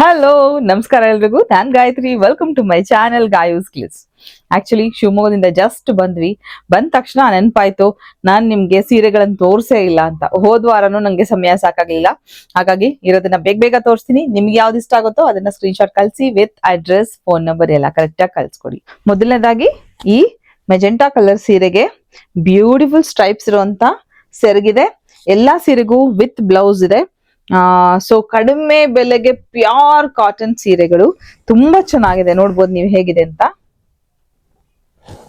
Hello ನಮಸ್ಕಾರ ಎಲ್ರಿಗೂ. ನಾನ್ Gayathri. Welcome to my channel Gayu's clicks actually ಶಿವಮೊಗ್ಗದಿಂದ ಜಸ್ಟ್ ಬಂದ್ವಿ. ಬಂದ ತಕ್ಷಣ ನೆನಪಾಯ್ತು, ನಾನ್ ನಿಮ್ಗೆ ಸೀರೆಗಳನ್ನ ತೋರ್ಸೇ ಇಲ್ಲ ಅಂತ. ಹೋದ್ ವಾರನೂ ನಂಗೆ ಸಮಯ ಸಾಕಾಗ್ಲಿಲ್ಲ. ಹಾಗಾಗಿ ಇರೋದನ್ನ ಬೇಗ ಬೇಗ ತೋರಿಸ್ತೀನಿ. ನಿಮ್ಗೆ ಯಾವ್ದು ಇಷ್ಟ ಆಗುತ್ತೋ ಅದನ್ನ ಸ್ಕ್ರೀನ್ ಶಾಟ್ ಕಳಿಸಿ ವಿತ್ ಅಡ್ರೆಸ್ ಫೋನ್ ನಂಬರ್ ಎಲ್ಲ ಕರೆಕ್ಟ್ ಆಗಿ ಕಳ್ಸ್ಕೊಡಿ. ಮೊದಲನೇದಾಗಿ, ಈ ಮೆಜೆಂಟಾ ಕಲರ್ ಸೀರೆಗೆ ಬ್ಯೂಟಿಫುಲ್ ಸ್ಟ್ರೈಪ್ಸ್ ಇರುವಂತ ಸೆರಗಿದೆ. ಎಲ್ಲಾ ಸೀರೆಗೂ ವಿತ್ ಬ್ಲೌಸ್ ಇದೆ. ಸೊ ಕಡಿಮೆ ಬೆಲೆಗೆ ಪ್ಯೂರ್ ಕಾಟನ್ ಸೀರೆಗಳು ತುಂಬಾ ಚೆನ್ನಾಗಿದೆ. ನೋಡ್ಬೋದು ನೀವು ಹೇಗಿದೆ ಅಂತ.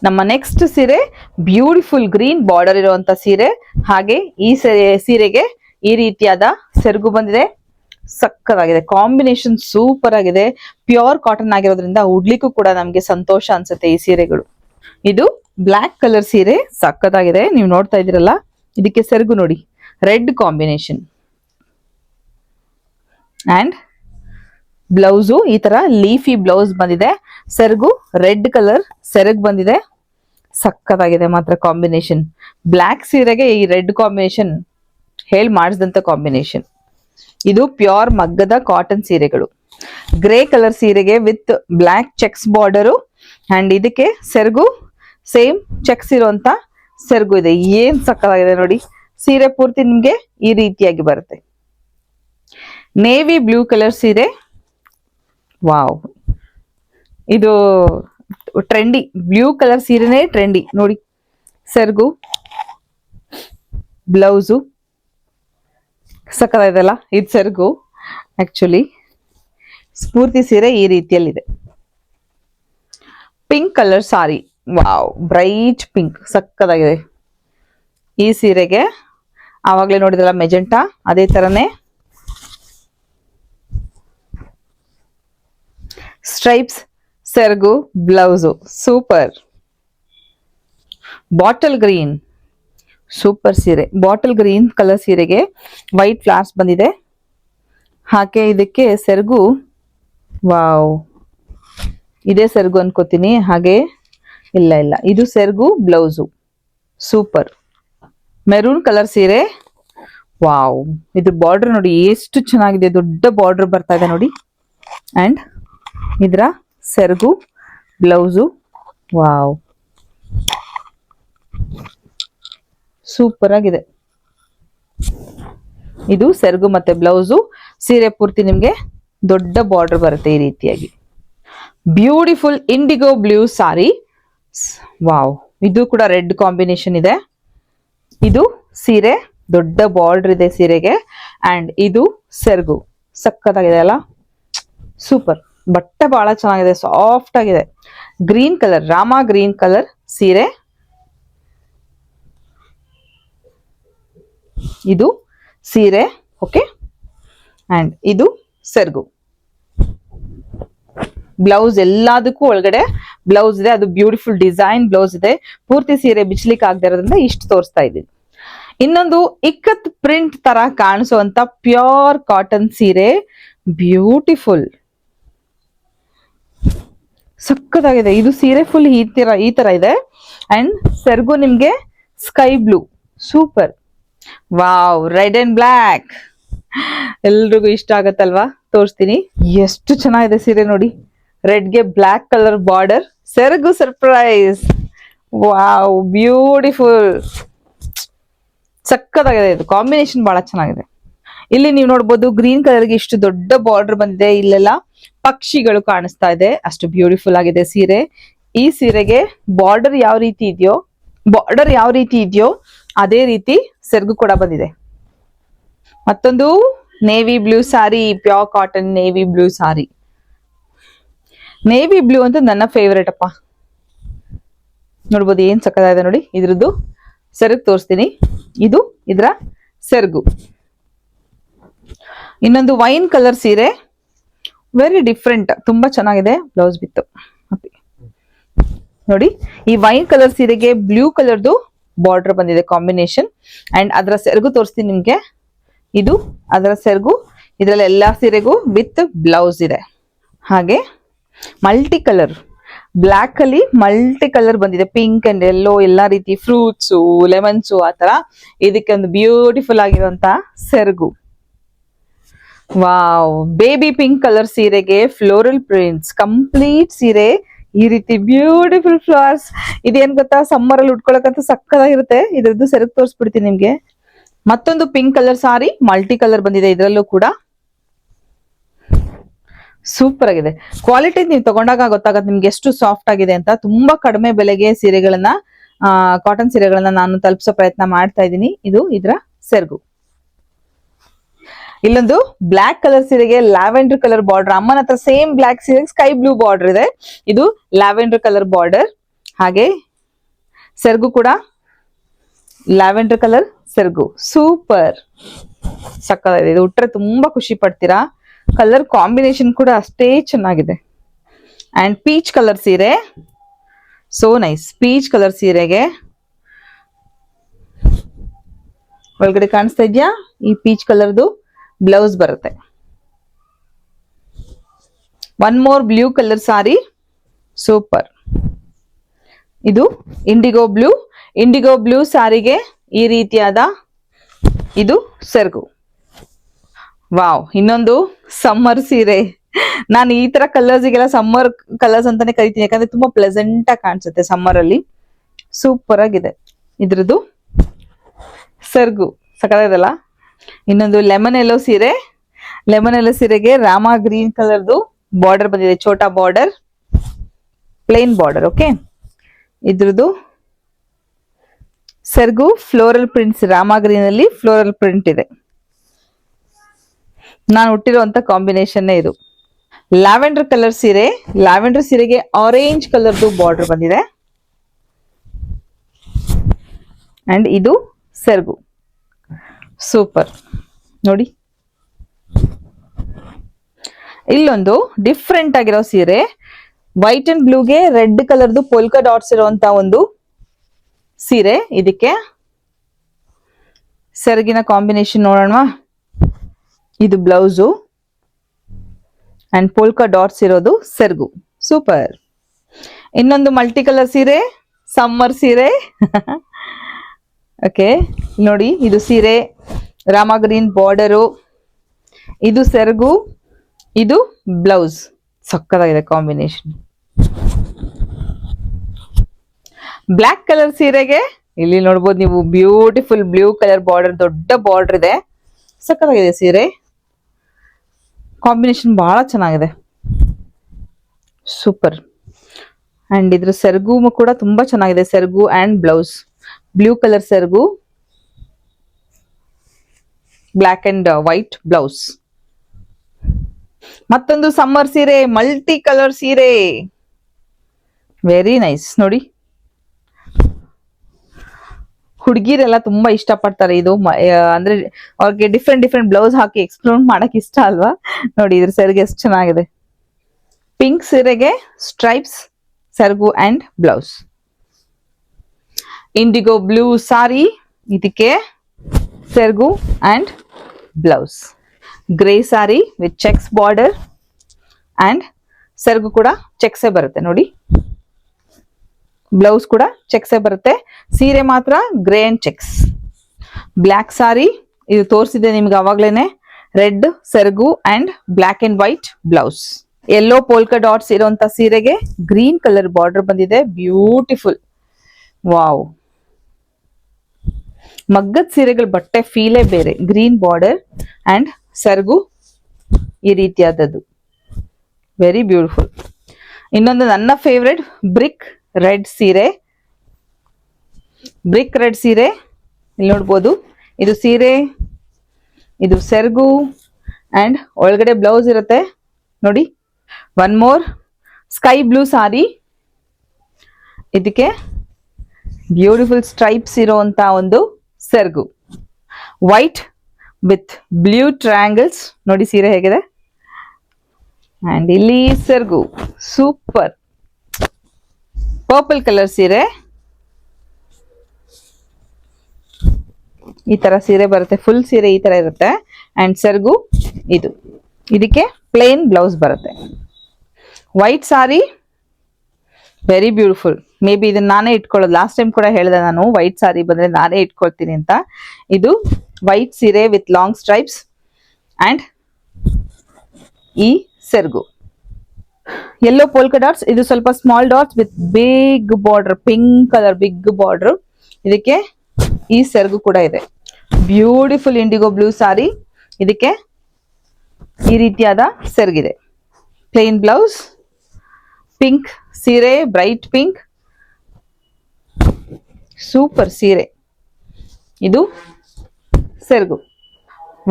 ನಮ್ಮ ನೆಕ್ಸ್ಟ್ ಸೀರೆ ಬ್ಯೂಟಿಫುಲ್ ಗ್ರೀನ್ ಬಾರ್ಡರ್ ಇರುವಂತ ಸೀರೆ. ಹಾಗೆ ಈ ಸೀರೆ- ಸೀರೆಗೆ ಈ ರೀತಿಯಾದ ಸೆರಗು ಬಂದಿದೆ. ಸಕ್ಕತ್ತಾಗಿದೆ ಕಾಂಬಿನೇಷನ್ ಸೂಪರ್ ಆಗಿದೆ. ಪ್ಯೂರ್ ಕಾಟನ್ ಆಗಿರೋದ್ರಿಂದ ಉಡ್ಲಿಕ್ಕೂ ಕೂಡ ನಮ್ಗೆ ಸಂತೋಷ ಅನ್ಸುತ್ತೆ ಈ ಸೀರೆಗಳು. ಇದು ಬ್ಲಾಕ್ ಕಲರ್ ಸೀರೆ. ಸಕ್ಕದಾಗಿದೆ. ನೀವು ನೋಡ್ತಾ ಇದೀರಲ್ಲ ಇದಕ್ಕೆ ಸೆರಗು ನೋಡಿ. ರೆಡ್ ಕಾಂಬಿನೇಷನ್ ಅಂಡ್ ಬ್ಲೌಸು ಈ ತರ ಲೀಫಿ ಬ್ಲೌಸ್ ಬಂದಿದೆ. ಸೆರಗು ರೆಡ್ ಕಲರ್ ಸೆರಗ್ ಬಂದಿದೆ. ಸಕ್ಕತ್ತಾಗಿದೆ ಮಾತ್ರ ಕಾಂಬಿನೇಷನ್ ಬ್ಲ್ಯಾಕ್ ಸೀರೆಗೆ ಈ ರೆಡ್ ಕಾಂಬಿನೇಷನ್ ಹೇಳಿ ಮಾಡಿಸಿದಂತ ಕಾಂಬಿನೇಷನ್ ಇದು ಪ್ಯೂರ್ ಮಗ್ಗದ ಕಾಟನ್ ಸೀರೆಗಳು. ಗ್ರೇ ಕಲರ್ ಸೀರೆಗೆ with black checks border and ಇದಕ್ಕೆ ಸೆರಗು ಸೇಮ್ ಚೆಕ್ಸ್ ಇರುವಂತ ಸೆರಗು ಇದೆ. ಏನ್ ಸಕ್ಕತ್ತಾಗಿದೆ ನೋಡಿ. ಸೀರೆ ಪೂರ್ತಿ ನಿಮ್ಗೆ ಈ ರೀತಿಯಾಗಿ ಬರುತ್ತೆ. ನೇವಿ ಬ್ಲೂ ಕಲರ್ ಸೀರೆ. ವಾವ್ ಇದು ಟ್ರೆಂಡಿ ಬ್ಲೂ ಕಲರ್ ಸೀರೆನೇ ಟ್ರೆಂಡಿ ನೋಡಿ, ಸೆರಗು, ಬ್ಲೌಸು ಇದೆಲ್ಲ ಇದು ಸೆರಗು ಆಕ್ಚುಲಿ ಸ್ಫೂರ್ತಿ ಸೀರೆ ಈ ರೀತಿಯಲ್ಲಿದೆ. Pink colour sari wow bright pink ಸಕ್ಕದಾಗಿದೆ ಈ ಸೀರೆಗೆ ಆವಾಗಲೇ ನೋಡಿದಲ್ಲ ಮೆಜೆಂಟಾ ಅದೇ ತರನೇ ಸ್ಟ್ರೈಪ್ಸ್ ಸೆರಗು blouse super bottle green super ಸೀರೆ. ಬಾಟಲ್ ಗ್ರೀನ್ ಕಲರ್ ಸೀರೆಗೆ ವೈಟ್ ಫ್ಲಾರ್ಸ್ ಬಂದಿದೆ. ಹಾಗೆ ಇದಕ್ಕೆ ಸೆರಗು ವಾವ್ ಇದೇ ಸೆರಗು ಅನ್ಕೋತೀನಿ. ಹಾಗೆ ಇಲ್ಲ ಇಲ್ಲ. ಇದು ಸೆರಗು ಬ್ಲೌಸು ಸೂಪರ್ ಮೆರೂನ್ ಕಲರ್ ಸೀರೆ. ವಾವ್ ಇದು ಬಾರ್ಡರ್ ನೋಡಿ ಎಷ್ಟು ಚೆನ್ನಾಗಿದೆ. ದೊಡ್ಡ ಬಾರ್ಡರ್ ಬರ್ತಾ ಇದೆ ನೋಡಿ. ಅಂಡ್ ಇದರ ಸೆರಗು, ಬ್ಲೌಸು. ವಾವ್. ಸೂಪರ್ ಆಗಿದೆ. ಇದು ಸೆರಗು ಮತ್ತೆ ಬ್ಲೌಸು. ಸೀರೆ ಪೂರ್ತಿ ನಿಮಗೆ ದೊಡ್ಡ ಬಾರ್ಡರ್ ಬರುತ್ತೆ ಈ ರೀತಿಯಾಗಿ. Beautiful indigo blue sari wow. ಇದು ಕೂಡ ರೆಡ್ ಕಾಂಬಿನೇಷನ್ ಇದೆ. ಇದು ಸೀರೆ, ದೊಡ್ಡ ಬಾರ್ಡರ್ ಇದೆ ಸೀರೆಗೆ. ಅಂಡ್ ಇದು ಸೆರಗು. ಸಕ್ಕತ್ತಾಗಿದೆ ಅಲ್ಲ? ಸೂಪರ್. ಬಟ್ಟೆ ಬಹಳ ಚೆನ್ನಾಗಿದೆ ಸಾಫ್ಟ್ ಆಗಿದೆ. Green colour rama green colour ಸೀರೆ. ಇದು ಸೀರೆ ಓಕೆ ಅಂಡ್ ಇದು ಸೆರ್ಗು. ಬ್ಲೌಸ್ ಎಲ್ಲದಕ್ಕೂ ಒಳಗಡೆ ಬ್ಲೌಸ್ ಇದೆ, ಅದು ಬ್ಯೂಟಿಫುಲ್ ಡಿಸೈನ್ ಬ್ಲೌಸ್ ಇದೆ. ಪೂರ್ತಿ ಸೀರೆ ಬಿಚ್ಲಿಕ್ಕೆ ಆಗದೆ ಇರೋದ್ರಿಂದ ಇಷ್ಟು ತೋರಿಸ್ತಾ ಇದ್ದೀನಿ. ಇನ್ನೊಂದು ಇಕ್ಕತ್ ಪ್ರಿಂಟ್ ತರ ಕಾಣಿಸುವಂತ ಪ್ಯೂರ್ ಕಾಟನ್ ಸೀರೆ. ಬ್ಯೂಟಿಫುಲ್ ಸಕ್ಕತ್ತಾಗಿದೆ ಇದು ಸೀರೆ ಫುಲ್ ಈ ತರ ಈ ತರ ಇದೆ. ಅಂಡ್ ಸೆರಗು ನಿಮ್ಗೆ sky blue super wow red and black ಎಲ್ರಿಗೂ ಇಷ್ಟ ಆಗತ್ತಲ್ವಾ? ತೋರಿಸ್ತೀನಿ. ಎಷ್ಟು ಚೆನ್ನಾಗಿದೆ ಸೀರೆ ನೋಡಿ. ರೆಡ್ಗೆ ಬ್ಲ್ಯಾಕ್ ಕಲರ್ ಬಾರ್ಡರ್ ಸೆರಗು ಸರ್ಪ್ರೈಸ್ ವಾವ್ ಬ್ಯೂಟಿಫುಲ್ ಸಕ್ಕತ್ತಾಗಿದೆ ಇದು. ಕಾಂಬಿನೇಷನ್ ಬಹಳ ಚೆನ್ನಾಗಿದೆ. ಇಲ್ಲಿ ನೀವು ನೋಡ್ಬೋದು ಗ್ರೀನ್ ಕಲರ್ಗೆ ಇಷ್ಟು ದೊಡ್ಡ ಬಾರ್ಡರ್ ಬಂದಿದೆ ಇಲ್ಲೆಲ್ಲ. ಪಕ್ಷಿಗಳು ಕಾಣಿಸ್ತಾ ಇದೆ. ಅಷ್ಟು ಬ್ಯೂಟಿಫುಲ್ ಆಗಿದೆ ಸೀರೆ. ಈ ಸೀರೆಗೆ ಬಾರ್ಡರ್ ಯಾವ ರೀತಿ ಇದೆಯೋ ಬಾರ್ಡರ್ ಯಾವ ರೀತಿ ಇದೆಯೋ ಅದೇ ರೀತಿ ಸೆರಗು ಕೂಡ ಬಂದಿದೆ. ಮತ್ತೊಂದು navy blue sari pure cotton navy blue sari navy blue ಅಂತ ನನ್ನ ಫೇವ್ರೇಟ್ ಅಪ್ಪ. ನೋಡ್ಬೋದು ಏನ್ ಸಕ್ಕದಾಗಿದೆ ನೋಡಿ. ಇದ್ರದ್ದು ಸೆರಗು ತೋರಿಸ್ತೀನಿ. ಇದು ಇದರ ಸೆರಗು. ಇನ್ನೊಂದು ವೈನ್ ಕಲರ್ ಸೀರೆ. ವೆರಿ ಡಿಫ್ರೆಂಟ್ ತುಂಬಾ ಚೆನ್ನಾಗಿದೆ ಬ್ಲೌಸ್ ಬಿತ್ತು. ನೋಡಿ, ಈ ವೈನ್ ಕಲರ್ ಸೀರೆಗೆ ಬ್ಲೂ ಕಲರ್ದು ಬಾರ್ಡರ್ ಬಂದಿದೆ ಕಾಂಬಿನೇಷನ್ ಅಂಡ್ ಅದರ ಸೆರಗು ತೋರಿಸ್ತೀನಿ ನಿಮ್ಗೆ. ಇದು ಅದರ ಸೆರಗು, ಇದರಲ್ಲಿ ಎಲ್ಲಾ ಸೀರೆಗೂ ವಿತ್ ಬ್ಲೌಸ್ ಇದೆ. ಹಾಗೆ ಮಲ್ಟಿ ಕಲರ್ ಬ್ಲ್ಯಾಕ್ ಅಲ್ಲಿ ಮಲ್ಟಿ ಕಲರ್ ಬಂದಿದೆ. ಪಿಂಕ್ ಅಂಡ್ ಎಲ್ಲೋ ಎಲ್ಲಾ ರೀತಿ ಫ್ರೂಟ್ಸು ಲೆಮನ್ಸು ಆ ತರ ಇದಕ್ಕೆ ಒಂದು ಬ್ಯೂಟಿಫುಲ್ ಆಗಿರುವಂತಹ ಸೆರಗು. ವಾವ್ ಬೇಬಿ ಪಿಂಕ್ ಕಲರ್ ಸೀರೆಗೆ ಫ್ಲೋರಲ್ ಪ್ರಿಂಟ್ಸ್ ಕಂಪ್ಲೀಟ್ ಸೀರೆ. ಈ ರೀತಿ ಬ್ಯೂಟಿಫುಲ್ ಫ್ಲವರ್ಸ್ ಇದೇನ್ ಗೊತ್ತಾ? ಸಮ್ಮರ್ ಅಲ್ಲಿ ಉಟ್ಕೊಳಕಂತ ಸಕ್ಕದಾಗಿರುತ್ತೆ ಇದ್ರದ್ದು ಸೆರಗ್ ತೋರಿಸ್ಬಿಡ್ತೀನಿ ನಿಮ್ಗೆ. ಮತ್ತೊಂದು pink colour sari multi colour ಬಂದಿದೆ ಇದರಲ್ಲೂ ಕೂಡ. ಸೂಪರ್ ಆಗಿದೆ. ಕ್ವಾಲಿಟಿ ನೀವು ತಗೊಂಡಾಗ ಗೊತ್ತಾಗತ್ತೆ ನಿಮ್ಗೆ ಎಷ್ಟು ಸಾಫ್ಟ್ ಆಗಿದೆ ಅಂತ. ತುಂಬಾ ಕಡಿಮೆ ಬೆಲೆಗೆ ಸೀರೆಗಳನ್ನ ಕಾಟನ್ ಸೀರೆಗಳನ್ನ ನಾನು ತಲುಪಿಸೋ ಪ್ರಯತ್ನ ಮಾಡ್ತಾ ಇದ್ದೀನಿ. ಇದು ಇದರ ಸೆರಗು. ಇಲ್ಲೊಂದು ಬ್ಲಾಕ್ ಕಲರ್ ಸೀರೆಗೆ ಲ್ಯಾವೆಂಡರ್ ಕಲರ್ ಬಾರ್ಡರ್ ಅಮ್ಮನ ಹತ್ರ ಸೇಮ್ ಬ್ಲಾಕ್ ಸೀರೆ ಸ್ಕೈ ಬ್ಲೂ ಬಾರ್ಡರ್ ಇದೆ. ಇದು ಲ್ಯಾವೆಂಡರ್ ಕಲರ್ ಬಾರ್ಡರ್ ಹಾಗೆ ಸೆರಗು ಕೂಡ ಲ್ಯಾವೆಂಡರ್ ಕಲರ್ ಸೆರಗು. ಸೂಪರ್ ಸಕ್ಕತ್ತಾಗಿದೆ. ಇದು ಉಟ್ರೆ ತುಂಬಾ ಖುಷಿ ಪಡ್ತೀರಾ? ಕಲರ್ ಕಾಂಬಿನೇಷನ್ ಕೂಡ ಅಷ್ಟೇ ಚೆನ್ನಾಗಿದೆ. ಅಂಡ್ ಪೀಚ್ ಕಲರ್ ಸೀರೆ. ಸೋ ನೈಸ್ ಪೀಚ್ ಕಲರ್ ಸೀರೆಗೆ ಒಳಗಡೆ ಕಾಣಿಸ್ತಾ ಇದೆಯಾ? ಈ ಪೀಚ್ ಕಲರ್ದು ಬ್ಲೌಸ್ ಬರುತ್ತೆ. One more blue colour sari super ಇದು ಇಂಡಿಗೋ ಬ್ಲೂ ಇಂಡಿಗೋ ಬ್ಲೂ ಸಾರಿಗೆ ಈ ರೀತಿಯಾದ ಇದು ಸೆರಗು. ವಾವ್ ಇನ್ನೊಂದು ಸಮ್ಮರ್ ಸೀರೆ. ನಾನು ಈ ತರ ಕಲರ್ಸ್ಗೆಲ್ಲ ಸಮ್ಮರ್ ಕಲರ್ಸ್ ಅಂತಾನೆ ಕರಿತೀನಿ. ಯಾಕಂದ್ರೆ ತುಂಬಾ ಪ್ಲೆಸೆಂಟ್ ಆಗಿ ಕಾಣಿಸುತ್ತೆ ಸಮ್ಮರ್ ಅಲ್ಲಿ. ಸೂಪರ್ ಆಗಿದೆ. ಇದ್ರದ್ದು ಸೆರಗು. ಸಕಲಾಗದಲ್ಲ ಇನ್ನೊಂದು ಲೆಮನ್ ಎಲ್ಲೋ ಸೀರೆ. ಲೆಮನ್ ಎಲ್ಲೋ ಸೀರೆಗೆ ರಾಮ ಗ್ರೀನ್ ಕಲರ್ದು ಬಾರ್ಡರ್ ಬಂದಿದೆ, ಛೋಟಾ ಬಾರ್ಡರ್ ಪ್ಲೇನ್ ಬಾರ್ಡರ್ ಓಕೆ ಇದ್ರದ್ದು ಸೆರ್ಗು ಫ್ಲೋರಲ್ ಪ್ರಿಂಟ್ಸ್ ರಾಮ ಗ್ರೀನ್ ಅಲ್ಲಿ ಫ್ಲೋರಲ್ ಪ್ರಿಂಟ್ ಇದೆ. ನಾನು ಹುಟ್ಟಿರುವಂತ ಕಾಂಬಿನೇಷನ್ ಇದು. ಲ್ಯಾವೆಂಡರ್ ಕಲರ್ ಸೀರೆ ಲ್ಯಾವೆಂಡರ್ ಸೀರೆಗೆ ಆರೆಂಜ್ ಕಲರ್ದು ಬಾರ್ಡರ್ ಬಂದಿದೆ. ಅಂಡ್ ಇದು ಸೆರಗು. ಸೂಪರ್ ನೋಡಿ. ಇಲ್ಲೊಂದು ಡಿಫ್ರೆಂಟ್ ಆಗಿರೋ ಸೀರೆ. ವೈಟ್ ಅಂಡ್ ಬ್ಲೂಗೆ ರೆಡ್ ಕಲರ್ದು ಪೋಲ್ಕಾ ಡಾಟ್ಸ್ ಇರುವಂತ ಒಂದು ಸೀರೆ. ಇದಕ್ಕೆ ಸೆರಗಿನ ಕಾಂಬಿನೇಷನ್ ನೋಡೋಣ ಇದು ಬ್ಲೌಸು ಅಂಡ್ ಪೋಲ್ಕಾ ಡಾಟ್ಸ್ ಇರೋದು ಸೆರಗು. ಸೂಪರ್ ಇನ್ನೊಂದು ಮಲ್ಟಿ ಕಲರ್ ಸೀರೆ ಸಮ್ಮರ್ ಸೀರೆ. ಓಕೆ ನೋಡಿ, ಇದು ಸೀರೆ, ರಾಮ ಗ್ರೀನ್ ಬಾರ್ಡರು, ಇದು ಸೆರಗು, ಇದು ಬ್ಲೌಸ್. ಸಕ್ಕದಾಗಿದೆ ಕಾಂಬಿನೇಷನ್. ಬ್ಲ್ಯಾಕ್ ಕಲರ್ ಸೀರೆಗೆ, ಇಲ್ಲಿ ನೋಡ್ಬೋದು ನೀವು ಬ್ಯೂಟಿಫುಲ್ ಬ್ಲೂ ಕಲರ್ ಬಾರ್ಡರ್, ದೊಡ್ಡ ಬಾರ್ಡರ್ ಇದೆ. ಸಕ್ಕತ್ತಾಗಿದೆ ಸೀರೆ. ಕಾಂಬಿನೇಷನ್ ಬಹಳ ಚೆನ್ನಾಗಿದೆ. ಸೂಪರ್. ಅಂಡ್ ಇದ್ರ ಸೆರಗು ಕೂಡ ತುಂಬಾ ಚೆನ್ನಾಗಿದೆ, ಸೆರಗು ಅಂಡ್ ಬ್ಲೌಸ್. ಬ್ಲೂ ಕಲರ್ ಸೆರಗು. ಬ್ಲ್ಯಾಕ್ ಅಂಡ್ ವೈಟ್ ಬ್ಲೌಸ್ ಮತ್ತೊಂದು ಸಮ್ಮರ್ ಸೀರೆ ಮಲ್ಟಿ ಕಲರ್ ಸೀರೆ. ವೆರಿ ನೈಸ್ ನೋಡಿ. ಹುಡುಗಿರೆಲ್ಲ ತುಂಬಾ ಇಷ್ಟಪಡ್ತಾರೆ ಇದು. ಅಂದ್ರೆ ಅವ್ರಿಗೆ ಡಿಫ್ರೆಂಟ್ ಡಿಫ್ರೆಂಟ್ ಬ್ಲೌಸ್ ಹಾಕಿ ಎಕ್ಸ್ಪ್ಲೋರ್ ಮಾಡಕ್ ಇಷ್ಟ ಅಲ್ವಾ? ನೋಡಿ, ಇದ್ರ ಸೆರಗು ಎಷ್ಟು ಚೆನ್ನಾಗಿದೆ. ಪಿಂಕ್ ಸೀರೆಗೆ ಸ್ಟ್ರೈಪ್ಸ್ ಸೆರಗು and blouse indigo blue sari ಇದಕ್ಕೆ ಸೆರಗು and blouse grey sari with checks border and ಸೆರಗು ಕೂಡ ಚೆಕ್ಸೇ ಬರುತ್ತೆ ನೋಡಿ ಬ್ಲೌಸ್ ಕೂಡ ಚೆಕ್ಸೇ ಬರುತ್ತೆ ಸೀರೆ ಮಾತ್ರ grey and checks black sari ಇದು ತೋರಿಸಿದೆ ನಿಮ್ಗೆ ಅವಾಗ್ಲೇನೆ ರೆಡ್ ಸೆರಗು and black and white blouse yellow polka dots ಇರುವಂತ ಸೀರೆಗೆ ಗ್ರೀನ್ ಕಲರ್ ಬಾರ್ಡರ್ ಬಂದಿದೆ ಬ್ಯೂಟಿಫುಲ್ ವಾವ್ ಮಗ್ಗದ ಸೀರೆಗಳ ಬಟ್ಟೆ ಫೀಲೇ ಬೇರೆ. ಗ್ರೀನ್ ಬಾರ್ಡರ್ ಅಂಡ್ ಸೆರಗು ಈ ರೀತಿಯಾದದ್ದು. ವೆರಿ ಬ್ಯೂಟಿಫುಲ್ ಇನ್ನೊಂದು ನನ್ನ ಫೇವ್ರೆಟ್ ಬ್ರಿಕ್ ರೆಡ್ ಸೀರೆ. ಬ್ರಿಕ್ ರೆಡ್ ಸೀರೆ. ಇಲ್ಲಿ ನೋಡ್ಬೋದು. ಇದು ಸೀರೆ, ಇದು ಸೆರಗು ಅಂಡ್ ಒಳಗಡೆ ಬ್ಲೌಸ್ ಇರುತ್ತೆ. ನೋಡಿ. One more sky blue sari ಇದಕ್ಕೆ ಬ್ಯೂಟಿಫುಲ್ ಸ್ಟ್ರೈಪ್ಸ್ ಇರುವಂತ ಒಂದು ಸೆರಗು. ವೈಟ್ ವಿತ್ ಬ್ಲೂ ಟ್ರಯಾಂಗಲ್ಸ್ ನೋಡಿ ಸೀರೆ ಹೇಗಿದೆ. ಅಂಡ್ ಇಲ್ಲಿ ಸೆರಗು. ಸೂಪರ್ ಪರ್ಪಲ್ ಕಲರ್ ಸೀರೆ. ಈ ತರ ಸೀರೆ ಬರುತ್ತೆ. ಫುಲ್ ಸೀರೆ ಈ ತರ ಇರುತ್ತೆ. ಅಂಡ್ ಸೆರಗು ಇದು. ಇದಕ್ಕೆ ಪ್ಲೇನ್ ಬ್ಲೌಸ್ ಬರುತ್ತೆ. White sari very beautiful maybe ಇದನ್ನ ನಾನೇ ಇಟ್ಕೊಳ್ಳೋದು. ಲಾಸ್ಟ್ ಟೈಮ್ ಕೂಡ ಹೇಳಿದೆ ನಾನು ವೈಟ್ ಸಾರಿ ಬಂದ್ರೆ ನಾನೇ ಇಟ್ಕೊಳ್ತೀನಿ ಅಂತ. ಇದು ವೈಟ್ ಸೀರೆ ವಿತ್ ಲಾಂಗ್ ಸ್ಟ್ರೈಪ್ಸ್ ಅಂಡ್ ಈ ಸೆರ್ಗು. ಎಲ್ಲೋ ಪೋಲ್ಕ ಡಾಟ್ಸ್ ಇದು ಸ್ವಲ್ಪ small dots with big border pink colour big border ಇದಕ್ಕೆ ಈ ಸೆರ್ಗು ಕೂಡ ಇದೆ. ಬ್ಯೂಟಿಫುಲ್ ಇಂಡಿಗೋ ಬ್ಲೂ ಸಾರಿ ಇದಕ್ಕೆ ಈ ರೀತಿಯಾದ ಸೆರ್ಗಿದೆ. ಪ್ಲೇನ್ ಬ್ಲೌಸ್ ಪಿಂಕ್ ಸೀರೆ ಬ್ರೈಟ್ ಪಿಂಕ್ ಸೂಪರ್ ಸೀರೆ. ಇದು ಸೆರಗು.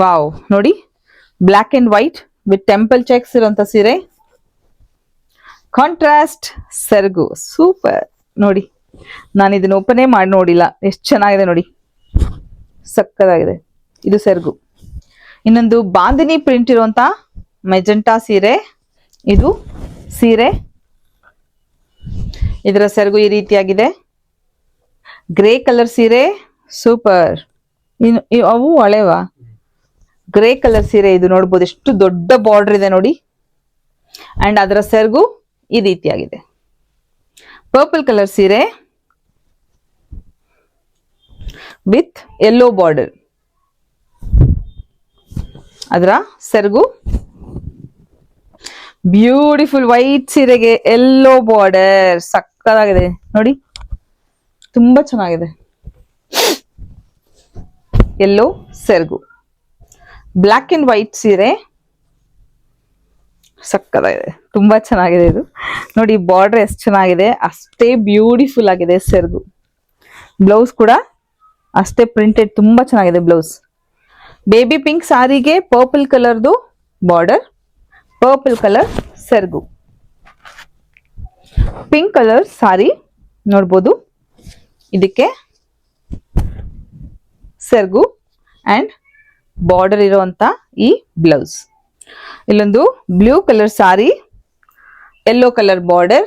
ವಾವ್, ನೋಡಿ. Black and white with temple checks ಇರೋಂಥ ಸೀರೆ. ಕಾಂಟ್ರಾಸ್ಟ್ ಸೆರಗು. ಸೂಪರ್. ನೋಡಿ, ನಾನು ಇದನ್ನ ಓಪನೇ ಮಾಡಿ ನೋಡಿಲ್ಲ. ಎಷ್ಟು ಚೆನ್ನಾಗಿದೆ ನೋಡಿ. ಸಕ್ಕದಾಗಿದೆ. ಇದು ಸೆರಗು. ಇನ್ನೊಂದು ಬಾಂದಿನಿ ಪ್ರಿಂಟ್ ಇರುವಂತ ಮೆಜೆಂಟಾ ಸೀರೆ. ಇದು ಸೀರೆ. ಇದರ ಸೆರಗು ಈ ರೀತಿಯಾಗಿದೆ. ಗ್ರೇ ಕಲರ್ ಸೀರೆ ಸೂಪರ್ ಇನ್ನು ಅವು ಹಳೆವಾ? ಗ್ರೇ ಕಲರ್ ಸೀರೆ ಇದು ನೋಡ್ಬೋದು, ಎಷ್ಟು ದೊಡ್ಡ ಬಾರ್ಡರ್ ಇದೆ ನೋಡಿ. ಅಂಡ್ ಅದರ ಸೆರಗು ಈ ರೀತಿಯಾಗಿದೆ. ಪರ್ಪಲ್ ಕಲರ್ ಸೀರೆ ವಿತ್ ಎಲ್ಲೋ ಬಾರ್ಡರ್ ಅದರ ಸೆರಗು ಬ್ಯೂಟಿಫುಲ್ ವೈಟ್ ಸೀರೆಗೆ ಎಲ್ಲೋ ಬಾರ್ಡರ್ ಸಕ್ಕದಾಗಿದೆ. ನೋಡಿ. ತುಂಬಾ ಚೆನ್ನಾಗಿದೆ. ಎಲ್ಲೋ ಸೆರಗು ಬ್ಲ್ಯಾಕ್ ಅಂಡ್ ವೈಟ್ ಸೀರೆ. ಸಕ್ಕದಾಗಿದೆ. ತುಂಬಾ ಚೆನ್ನಾಗಿದೆ ಇದು. ನೋಡಿ ಬಾರ್ಡರ್ ಎಷ್ಟು ಚೆನ್ನಾಗಿದೆ. ಅಷ್ಟೇ ಬ್ಯೂಟಿಫುಲ್ ಆಗಿದೆ ಸೆರಗು ಬ್ಲೌಸ್ ಕೂಡ ಅಷ್ಟೇ ಪ್ರಿಂಟೆಡ್ ತುಂಬಾ ಚೆನ್ನಾಗಿದೆ ಬ್ಲೌಸ್ ಬೇಬಿ ಪಿಂಕ್ ಸಾರಿಗೆ ಪರ್ಪಲ್ ಕಲರ್ದು ಬಾರ್ಡರ್ ಪರ್ಪಲ್ ಕಲರ್ ಸೆರಗು ಪಿಂಕ್ ಕಲರ್ ಸಾರಿ ನೋಡ್ಬೋದು. ಇದಕ್ಕೆ ಸೆರಗು ಅಂಡ್ ಬಾರ್ಡರ್ ಇರುವಂತ ಈ ಬ್ಲೌಸ್ ಇಲ್ಲೊಂದು blue colour sari yellow colour border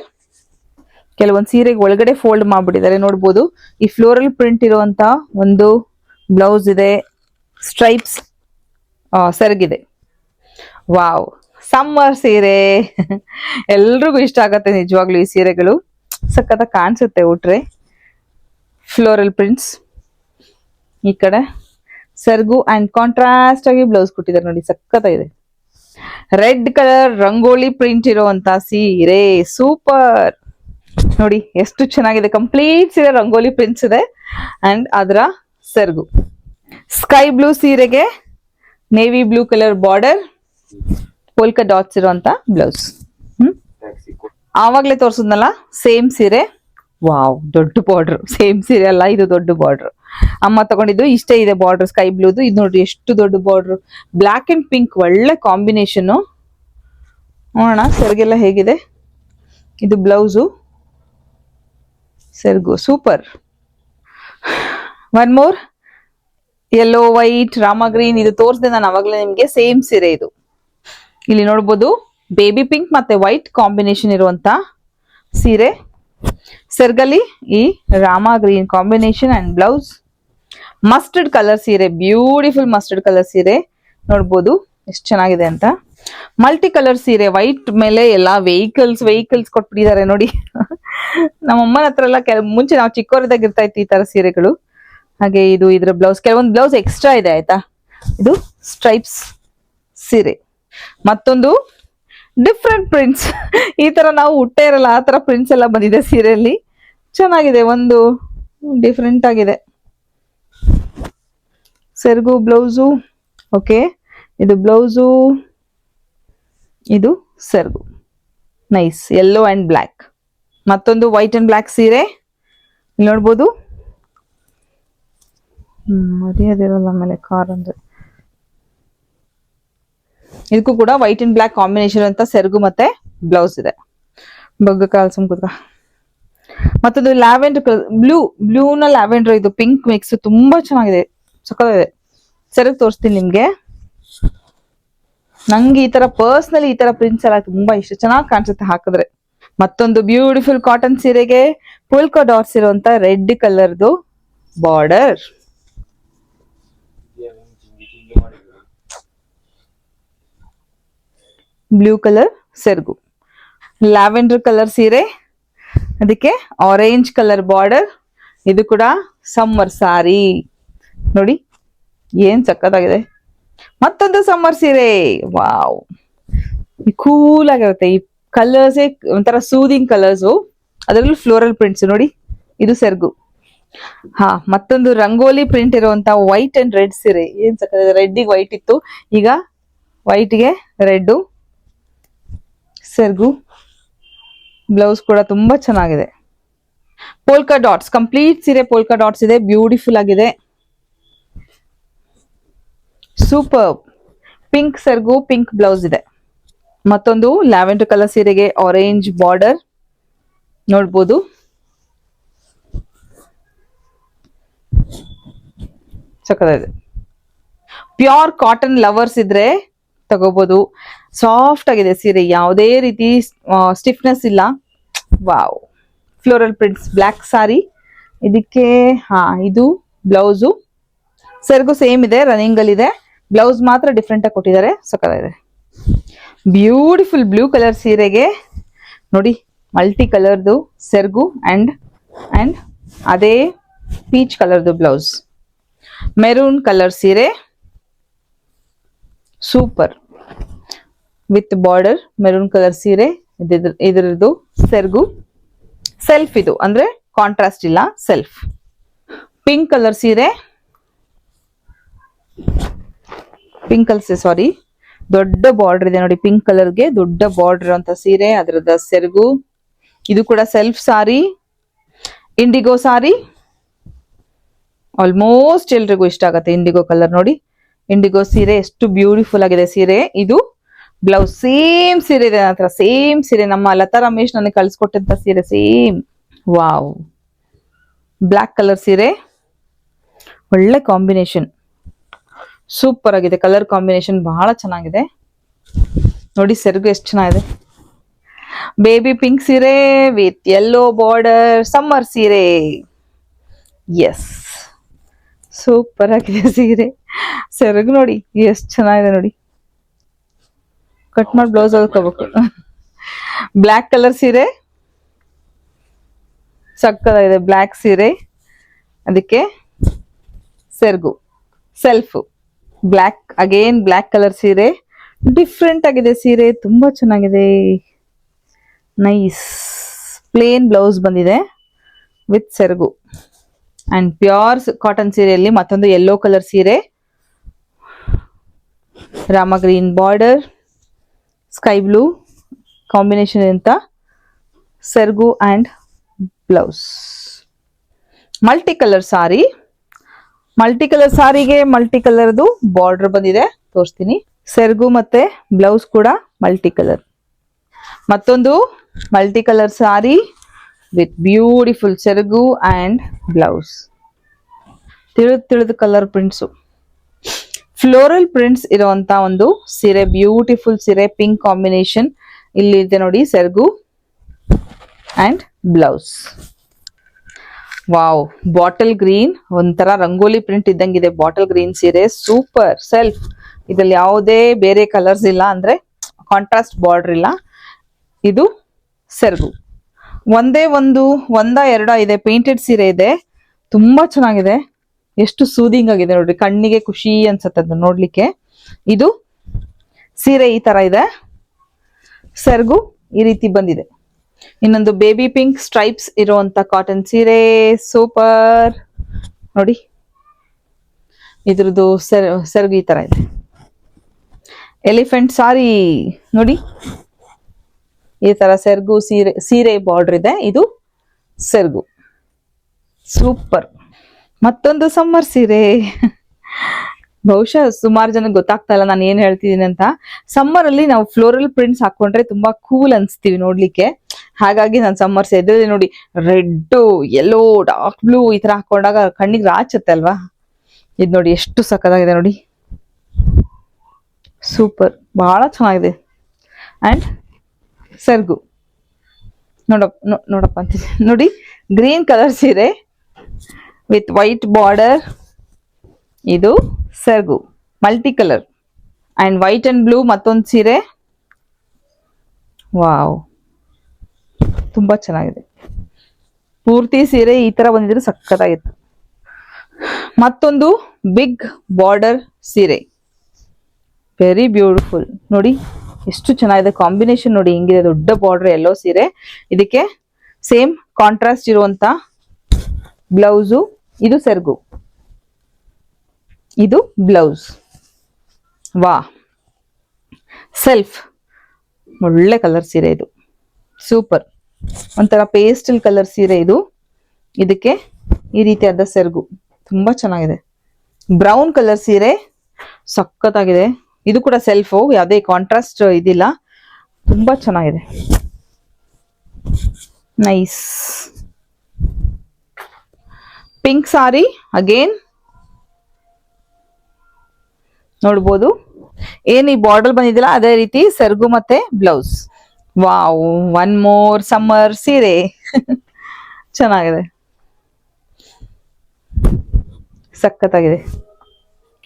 ಕೆಲವೊಂದು ಸೀರೆಗೆ ಒಳಗಡೆ ಫೋಲ್ಡ್ ಮಾಡಿಬಿಟ್ಟಿದ್ದಾರೆ. ನೋಡ್ಬೋದು, ಈ ಫ್ಲೋರಲ್ ಪ್ರಿಂಟ್ ಇರುವಂತ ಒಂದು ಬ್ಲೌಸ್ ಇದೆ ಸ್ಟ್ರೈಪ್ಸ್ ಸೆರಗಿದೆ. ವಾವ್ ಸಮ್ಮರ್ ಸೀರೆ. ಎಲ್ರಿಗೂ ಇಷ್ಟ ಆಗತ್ತೆ ನಿಜವಾಗ್ಲೂ ಈ ಸೀರೆಗಳು. ಸಖತ್ತ ಕಾಣಿಸುತ್ತೆ ಉಟ್ರೆ ಫ್ಲೋರಲ್ ಪ್ರಿಂಟ್ಸ್ ಈ ಕಡೆ. ಸರ್ಗು ಅಂಡ್ ಕಾಂಟ್ರಾಸ್ಟ್ ಆಗಿ ಬ್ಲೌಸ್ ಕೊಟ್ಟಿದ್ದಾರೆ ನೋಡಿ ಸಖತ್ತಾಗಿದೆ. ರೆಡ್ ಕಲರ್ ರಂಗೋಲಿ ಪ್ರಿಂಟ್ ಇರುವಂತ ಸೀರೆ ಸೂಪರ್ ನೋಡಿ ಎಷ್ಟು ಚೆನ್ನಾಗಿದೆ. ಕಂಪ್ಲೀಟ್ ಸೀರೆ ರಂಗೋಲಿ ಪ್ರಿಂಟ್ಸ್ ಇದೆ. ಅಂಡ್ ಅದರ ಸೆರ್ಗು. ಸ್ಕೈ ಬ್ಲೂ ಸೀರೆಗೆ navy blue colour border polka dots ಇರುವಂತ ಬ್ಲೌಸ್ ಹ್ಮ್? ಆವಾಗಲೇ ತೋರ್ಸಿದ್ನಲ್ಲ ಸೇಮ್ ಸೀರೆ. ವಾವ್, ದೊಡ್ಡ ಬಾರ್ಡರ್ ಸೇಮ್ ಸೀರೆ ಅಲ್ಲ, ಇದು ದೊಡ್ಡ ಬಾರ್ಡರ್ ಅಮ್ಮ ತಗೊಂಡಿದ್ದು ಇಷ್ಟೇ ಇದೆ ಬಾರ್ಡರ್ ಸ್ಕೈ ಬ್ಲೂದು ಇದು ನೋಡ್ರಿ, ಎಷ್ಟು ದೊಡ್ಡ ಬಾರ್ಡರ್ ಬ್ಲ್ಯಾಕ್ ಅಂಡ್ ಪಿಂಕ್ ಒಳ್ಳೆ ಕಾಂಬಿನೇಷನ್ ನೋಡೋಣ, ಸರ್ಗೆಲ್ಲ ಹೇಗಿದೆ? ಇದು blouse ಸರ್ಗು super one more yellow white Rama green ಇದು ತೋರಿಸಿದೆ ನಾನು ಅವಾಗಲೇ ನಿಮಗೆ. ಸೇಮ್ ಸೀರೆ ಇದು. ಇಲ್ಲಿ ನೋಡ್ಬೋದು ಬೇಬಿ ಪಿಂಕ್ ಮತ್ತೆ ವೈಟ್ ಕಾಂಬಿನೇಷನ್ ಇರುವಂತ ಸೀರೆ. ಸೆರ್ಗಲಿ ಈ Rama green combination and blouse mustard colour ಸೀರೆ ಬ್ಯೂಟಿಫುಲ್ ಮಸ್ಟರ್ಡ್ ಕಲರ್ ಸೀರೆ. ನೋಡ್ಬೋದು ಎಷ್ಟು ಚೆನ್ನಾಗಿದೆ ಅಂತ. ಮಲ್ಟಿ ಕಲರ್ ಸೀರೆ ವೈಟ್ ಮೇಲೆ ಎಲ್ಲ ವೆಹಿಕಲ್ಸ್ ವೆಹಿಕಲ್ಸ್ ಕೊಟ್ಬಿಟ್ಟಿದ್ದಾರೆ ನೋಡಿ. ನಮ್ಮ ಅಮ್ಮನ ಹತ್ರ ಎಲ್ಲ ಕೆಲ, ಮುಂಚೆ ನಾವು ಚಿಕ್ಕವರಿದ್ದಾಗ ಇರ್ತಾ ಇತ್ತು ಈ ತರ ಸೀರೆಗಳು. ಹಾಗೆ ಇದು ಇದ್ರ ಬ್ಲೌಸ್ ಕೆಲವೊಂದು ಬ್ಲೌಸ್ ಎಕ್ಸ್ಟ್ರಾ ಇದೆ, ಆಯ್ತಾ? ಇದು ಸ್ಟ್ರೈಪ್ಸ್ ಸೀರೆ. ಮತ್ತೊಂದು ಡಿಫ್ರೆಂಟ್ ಪ್ರಿಂಟ್ಸ್ ಈ ತರ ನಾವು ಹುಟ್ಟೆ ಇರಲ್ಲ, ಆ ತರ ಪ್ರಿಂಟ್ಸ್ ಎಲ್ಲ ಬಂದಿದೆ ಸೀರೆಯಲ್ಲಿ. ಚೆನ್ನಾಗಿದೆ, ಒಂದು ಡಿಫ್ರೆಂಟ್ ಆಗಿದೆ. ಸೆರಗು, ಬ್ಲೌಸು, ಓಕೆ. ಇದು ಬ್ಲೌಸು, ಇದು ಸೆರಗು. ನೈಸ್ ಯೆಲ್ಲೋ ಆ್ಯಂಡ್ ಬ್ಲ್ಯಾಕ್ ಮತ್ತೊಂದು ವೈಟ್ ಆ್ಯಂಡ್ ಬ್ಲ್ಯಾಕ್ ಸೀರೆ. ನೋಡ್ಬೋದು. ಮರ್ಯಾದಿರಲ್ಲ ಆಮೇಲೆ ಕಾರ್ ಅಂದರೆ. ಇದಕ್ಕೂ ಕೂಡ ವೈಟ್ ಅಂಡ್ ಬ್ಲ್ಯಾಕ್ ಕಾಂಬಿನೇಷನ್ ಅಂತ ಸೆರಗು ಮತ್ತೆ ಬ್ಲೌಸ್ ಇದೆ. ಬಗ್ಗ ಕಾಲ್ ಸುಮ್ಕುತ್ಕ. ಮತ್ತೊಂದು ಲ್ಯಾವೆಂಡರ್ ಬ್ಲೂ, ಬ್ಲೂನ ಲ್ಯಾವೆಂಡರ್ ಇದು ಪಿಂಕ್ ಮಿಕ್ಸ್ ತುಂಬಾ ಚೆನ್ನಾಗಿದೆ. ಸಕ್ಕದಿದೆ ಸರಿ ತೋರಿಸ್ತೀನಿ ನಿಮ್ಗೆ. ನಂಗೆ ಈ ತರ ಪರ್ಸ್ನಲಿ ಈ ತರ ಪ್ರಿಂಟ್ಸ್ ಎಲ್ಲ ತುಂಬಾ ಇಷ್ಟ. ಚೆನ್ನಾಗಿ ಕಾಣಿಸುತ್ತೆ ಹಾಕಿದ್ರೆ. ಮತ್ತೊಂದು ಬ್ಯೂಟಿಫುಲ್ ಕಾಟನ್ ಸೀರೆಗೆ ಪುಲ್ಕ ಡಾಟ್ಸ್ ಇರುವಂತ ರೆಡ್ ಕಲರ್ದು ಬಾರ್ಡರ್ ಬ್ಲೂ ಕಲರ್ ಸೆರಗು. ಲ್ಯಾವೆಂಡರ್ ಕಲರ್ ಸೀರೆ. ಅದಕ್ಕೆ ಆರೆಂಜ್ ಕಲರ್ ಬಾರ್ಡರ್ ಇದು ಕೂಡ ಸಮ್ಮರ್ ಸಾರಿ ನೋಡಿ, ಏನ್ ಸಕ್ಕತ್ತಾಗಿದೆ ಮತ್ತೊಂದು ಸಮ್ಮರ್ ಸೀರೆ. ವಾವ್. ಕೂಲ್ ಆಗಿರುತ್ತೆ. ಈ ಕಲರ್ಸೇ ಒಂಥರ ಸೂದಿಂಗ್ ಕಲರ್ಸು ಅದರಲ್ಲೂ ಫ್ಲೋರಲ್ ಪ್ರಿಂಟ್ಸ್ ನೋಡಿ, ಇದು ಸೆರ್ಗು. ಹಾ, ಮತ್ತೊಂದು ರಂಗೋಲಿ ಪ್ರಿಂಟ್ ಇರುವಂತ ವೈಟ್ ಅಂಡ್ ರೆಡ್ ಸೀರೆ. ಏನ್ ಸಕ್ಕ ರೆಡ್ಡಿಗೆ ವೈಟ್ ಇತ್ತು. ಈಗ ವೈಟ್ಗೆ ರೆಡ್ಡು ಸೆರ್ಗು. ಬ್ಲೌಸ್ ಕೂಡ ತುಂಬಾ ಚೆನ್ನಾಗಿದೆ. ಪೋಲ್ಕಾ ಡಾಟ್ಸ್, ಕಂಪ್ಲೀಟ್ ಸೀರೆ ಪೋಲ್ಕಾ ಡಾಟ್ಸ್ ಇದೆ, ಬ್ಯೂಟಿಫುಲ್ ಆಗಿದೆ. ಸೂಪರ್. ಪಿಂಕ್ ಸರ್ಗು ಪಿಂಕ್ ಬ್ಲೌಸ್ ಇದೆ. ಮತ್ತೊಂದು ಲ್ಯಾವೆಂಡರ್ ಕಲರ್ ಸೀರೆಗೆ ಆರೆಂಜ್ ಬಾರ್ಡರ್ ನೋಡ್ಬೋದು. ಸಕ್ಕತ್ತಾಗಿದೆ ಪ್ಯೂರ್ ಕಾಟನ್ ಲವರ್ಸ್ ಇದ್ರೆ ತಗೋಬಹುದು ಸಾಫ್ಟ್ ಆಗಿದೆ ಸೀರೆ, ಯಾವುದೇ ರೀತಿ ಸ್ಟಿಫ್ನೆಸ್ ಇಲ್ಲ. Wow floral prints black sari ಇದಕ್ಕೆ, ಹಾ, ಇದು ಬ್ಲೌಸು. ಸೆರಗು ಸೇಮ್ ಇದೆ ರನ್ನಿಂಗ್ ಅಲ್ಲಿ ಇದೆ. ಬ್ಲೌಸ್ ಮಾತ್ರ ಡಿಫ್ರೆಂಟ್ ಆಗಿ ಕೊಟ್ಟಿದ್ದಾರೆ. ಸಕ್ಕದಾಗಿದೆ ಬ್ಯೂಟಿಫುಲ್ ಬ್ಲೂ ಕಲರ್ ಸೀರೆಗೆ. ನೋಡಿ ಮಲ್ಟಿ ಕಲರ್ದು ಸೆರಗು ಅಂಡ್ ಅಂಡ್ ಅದೇ ಪೀಚ್ ಕಲರ್ದು ಬ್ಲೌಸ್ ಮೆರೂನ್ ಕಲರ್ ಸೀರೆ. Super with border, maroon colour ಸೀರೆ ಇದರದ್ದು ಸೆರ್ಗು. ಸೆಲ್ಫ್ ಇದು, ಅಂದ್ರೆ ಕಾಂಟ್ರಾಸ್ಟ್ ಇಲ್ಲ, ಸೆಲ್ಫ್. ಪಿಂಕ್ ಕಲರ್ ಸೀರೆ. ಪಿಂಕ್ ಕಲರ್ ಸಾರಿ ದೊಡ್ಡ ಬಾರ್ಡರ್ ಇದೆ ನೋಡಿ, ಪಿಂಕ್ ಕಲರ್ಗೆ ದೊಡ್ಡ ಬಾರ್ಡರ್ ಅಂತ ಸೀರೆ ಅದರದ ಸೆರಗು. ಇದು ಕೂಡ self sari. Indigo sari. Almost ಎಲ್ರಿಗೂ ಇಷ್ಟ ಆಗುತ್ತೆ ಇಂಡಿಗೋ ಕಲರ್ ನೋಡಿ. ಇಂಡಿಗೋ ಸೀರೆ, ಎಷ್ಟು ಬ್ಯೂಟಿಫುಲ್ ಆಗಿದೆ ಸೀರೆ. ಇದು ಬ್ಲೌಸ್ ಸೇಮ್ ಸೀರೆ ಇದೆ ನನ್ನ ಹತ್ರ ಸೇಮ್ ಸೀರೆ. ನಮ್ಮ ಲತಾ ರಮೇಶ್ ನನಗೆ ಕಳ್ಸಿಕೊಟ್ಟಂತ ಸೀರೆ ಸೇಮ್ ವಾವ್ ಬ್ಲ್ಯಾಕ್ ಕಲರ್ ಸೀರೆ. ಒಳ್ಳೆ ಕಾಂಬಿನೇಷನ್ ಸೂಪರ್ ಆಗಿದೆ. ಕಲರ್ ಕಾಂಬಿನೇಷನ್ ಬಹಳ ಚೆನ್ನಾಗಿದೆ. ನೋಡಿ ಸೆರಗು ಎಷ್ಟು ಚೆನ್ನಾಗಿದೆ. ಬೇಬಿ ಪಿಂಕ್ ಸೀರೆ ವಿತ್ ಯೆಲ್ಲೋ ಬಾರ್ಡರ್ ಸಮ್ಮರ್ ಸೀರೆ. ಎಸ್ ಸೂಪರ್ ಆಗಿದೆ ಸೀರೆ. ಸೆರಗು ನೋಡಿ ಎಷ್ಟು ಚೆನ್ನಾಗಿದೆ ನೋಡಿ. ಕಟ್ ಮಾಡಿ ಬ್ಲೌಸ್ ಹೊಲ್ಕೋಬೇಕು ಬ್ಲ್ಯಾಕ್ ಕಲರ್ ಸೀರೆ. ಸಕ್ಕದಾಗಿದೆ ಬ್ಲ್ಯಾಕ್ ಸೀರೆ. ಅದಕ್ಕೆ ಸೆರ್ಗು. Self black again black colour ಸೀರೆ. ಡಿಫ್ರೆಂಟ್ ಆಗಿದೆ ಸೀರೆ, ತುಂಬಾ ಚೆನ್ನಾಗಿದೆ. ನೈಸ್ ಪ್ಲೇನ್ ಬ್ಲೌಸ್ ಬಂದಿದೆ ವಿತ್ ಸೆರಗು ಅಂಡ್ ಪ್ಯೂರ್ ಕಾಟನ್ ಸೀರೆಯಲ್ಲಿ ಮತ್ತೊಂದು ಯೆಲ್ಲೋ ಕಲರ್ ಸೀರೆ. Rama green border sky blue combination ಅಂತ ಸೆರ್ಗು and blouse. Multi colour sari. Multi colour ಸಾರಿಗೆ ಮಲ್ಟಿ ಕಲರ್ದು ಬಾರ್ಡರ್ ಬಂದಿದೆ, ತೋರಿಸ್ತೀನಿ. ಸೆರ್ಗು ಮತ್ತೆ ಬ್ಲೌಸ್ ಕೂಡ ಮಲ್ಟಿ ಕಲರ್ ಮತ್ತೊಂದು multi colour sari with beautiful ಸೆರಗು ಆ್ಯಂಡ್ ಬ್ಲೌಸ್. ತಿಳಿದು ತಿಳಿದು ಕಲರ್ ಪ್ರಿಂಟ್ಸು. ಫ್ಲೋರಲ್ ಪ್ರಿಂಟ್ಸ್ ಇರುವಂತ ಒಂದು ಸೀರೆ ಬ್ಯೂಟಿಫುಲ್ ಸೀರೆ ಪಿಂಕ್ ಕಾಂಬಿನೇಷನ್ ಇಲ್ಲಿ ಇದೆ ನೋಡಿ, ಸೆರಗು and blouse wow bottle green ಒಂಥರ ರಂಗೋಲಿ ಪ್ರಿಂಟ್ ಇದ್ದಂಗಿದೆ ಬಾಟಲ್ ಗ್ರೀನ್ ಸೀರೆ ಸೂಪರ್ ಸೆಲ್ಫ್ ಇದ್ರಲ್ಲಿ ಯಾವುದೇ ಬೇರೆ ಕಲರ್ಸ್ ಇಲ್ಲ ಅಂದ್ರೆ ಕಾಂಟ್ರಾಸ್ಟ್ ಬಾರ್ಡರ್ ಇಲ್ಲ. ಇದು ಸೆರಗು. ಒಂದೇ ಒಂದು, ಒಂದ, ಎರಡ ಇದೆ ಪೇಂಟೆಡ್ ಸೀರೆ ಇದೆ. ತುಂಬಾ ಚೆನ್ನಾಗಿದೆ. ಎಷ್ಟು ಸೂದಿಂಗ್ ಆಗಿದೆ ನೋಡ್ರಿ. ಕಣ್ಣಿಗೆ ಖುಷಿ ಅನ್ಸತ್ತೆ ಅದನ್ನ ನೋಡ್ಲಿಕ್ಕೆ. ಇದು ಸೀರೆ ಈ ತರ ಇದೆ. ಸೆರಗು ಈ ರೀತಿ ಬಂದಿದೆ. ಇನ್ನೊಂದು ಬೇಬಿ ಪಿಂಕ್ ಸ್ಟ್ರೈಪ್ಸ್ ಇರುವಂತ ಕಾಟನ್ ಸೀರೆ. ಸೂಪರ್ ನೋಡಿ. ಇದ್ರದ್ದು ಸೆರ್, ಸೆರಗು ಈ ತರ ಇದೆ. ಎಲಿಫೆಂಟ್ ಸಾರಿ ನೋಡಿ. ಈ ತರ ಸೆರಗು ಸೀರೆ ಸೀರೆ ಬಾರ್ಡರ್ ಇದೆ. ಇದು ಸೆರಗು. ಸೂಪರ್ ಮತ್ತೊಂದು ಸಮ್ಮರ್ ಸೀರೆ. ಬಹುಶಃ ಸುಮಾರು ಜನ ಗೊತ್ತಾಗ್ತಾ ಇಲ್ಲ ನಾನು ಏನ್ ಹೇಳ್ತಿದ್ದೀನಿ ಅಂತ. ಸಮ್ಮರ್ ಅಲ್ಲಿ ನಾವು ಫ್ಲೋರಲ್ ಪ್ರಿಂಟ್ಸ್ ಹಾಕೊಂಡ್ರೆ ತುಂಬಾ ಕೂಲ್ ಅನ್ಸ್ತೀವಿ ನೋಡ್ಲಿಕ್ಕೆ. ಹಾಗಾಗಿ ನಾನು ಸಮ್ಮರ್ ಎದ್ರಲ್ಲಿ ನೋಡಿ ರೆಡ್ ಯೆಲ್ಲೋ ಡಾರ್ಕ್ ಬ್ಲೂ ಈ ತರ ಹಾಕೊಂಡಾಗ ಕಣ್ಣಿಗೆ ರಾಚತ್ತೆ ಅಲ್ವಾ? ಇದು ನೋಡಿ ಎಷ್ಟು ಸಕ್ಕದಾಗಿದೆ ನೋಡಿ. ಸೂಪರ್ ಬಹಳ ಚೆನ್ನಾಗಿದೆ. ಅಂಡ್ ಸರ್ಗು. ನೋಡಪ್ಪ ನೋಡಪ್ಪ ಅಂತೀನಿ ನೋಡಿ ಗ್ರೀನ್ ಕಲರ್ ಸೀರೆ. With white border. ಇದು ಸರ್ಗು, multi colour. And white and blue ಮತ್ತೊಂದು ಸೀರೆ. ವಾವ್. ತುಂಬ ಚೆನ್ನಾಗಿದೆ. ಪೂರ್ತಿ ಸೀರೆ ಈ ತರ ಬಂದಿದ್ರೆ ಸಕ್ಕತ್ತಾಗಿತ್ತು ಮತ್ತೊಂದು ಬಿಗ್ ಬಾರ್ಡರ್ ಸೀರೆ. ವೆರಿ ಬ್ಯೂಟಿಫುಲ್ ನೋಡಿ, ಎಷ್ಟು ಚೆನ್ನಾಗಿದೆ ಕಾಂಬಿನೇಷನ್ ನೋಡಿ, ಹೆಂಗಿದೆ ದೊಡ್ಡ ಬಾರ್ಡರ್ ಎಲ್ಲೋ ಸೀರೆ. ಇದಕ್ಕೆ ಸೇಮ್ ಕಾಂಟ್ರಾಸ್ಟ್ ಇರುವಂತ ಬ್ಲೌಸು, ಇದು ಸೆರಗು. ಇದು ಬ್ಲೌಸ್. ವಾ. ಸೆಲ್ಫ್. ಒಳ್ಳೆ ಕಲರ್ ಸೀರೆ ಇದು. ಸೂಪರ್. ಒಂಥರ ಪೇಸ್ಟಲ್ ಕಲರ್ ಸೀರೆ ಇದು. ಇದಕ್ಕೆ ಈ ರೀತಿಯಾದ ಸೆರಗು. ತುಂಬ ಚೆನ್ನಾಗಿದೆ. ಬ್ರೌನ್ ಕಲರ್ ಸೀರೆ. ಸಖತ್ತಾಗಿದೆ. ಇದು ಕೂಡ ಸೆಲ್ಫು, ಯಾವುದೇ ಕಾಂಟ್ರಾಸ್ಟ್ ಇದಿಲ್ಲ. ತುಂಬ ಚೆನ್ನಾಗಿದೆ. ನೈಸ್. ಪಿಂಕ್ ಸಾರಿ ಅಗೇನ್ ನೋಡ್ಬೋದು. ಏನ್ ಈ ಬಾರ್ಡರ್ ಬಂದಿದಿಲ್ಲ ಅದೇ ರೀತಿ ಸೆರಗು ಮತ್ತೆ blouse wow one more summer ಸೀರೆ. ಚೆನ್ನಾಗಿದೆ. ಸಖತ್ತಾಗಿದೆ.